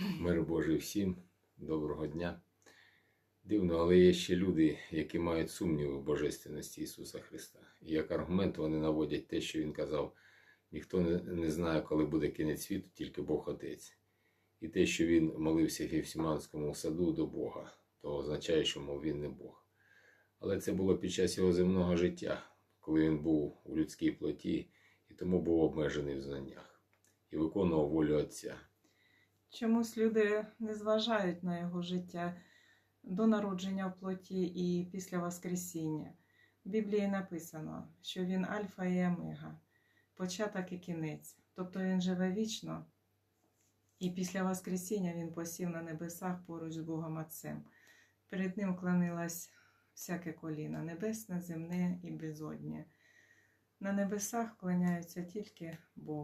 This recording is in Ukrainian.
Мир Божий всім, доброго дня. Дивно, але є ще люди, які мають сумніви в божественності Ісуса Христа. І як аргумент вони наводять те, що Він казав: ніхто не, знає, коли буде кінець світу, тільки Бог Отець. І те, що він молився в Гефсіманському саду до Бога, то означає, що мов він не Бог. Але це було під час його земного життя, коли він був у людській плоті і тому був обмежений в знаннях і виконував волю Отця. Чомусь люди не зважають на його життя до народження в плоті і після Воскресіння. В Біблії написано, що він Альфа і Омега, початок і кінець. Тобто він живе вічно, і після Воскресіння він посів на небесах поруч з Богом Отцем. Перед ним клонилось всяке коліно небесне, земне і безоднє. На небесах клоняються тільки Богу.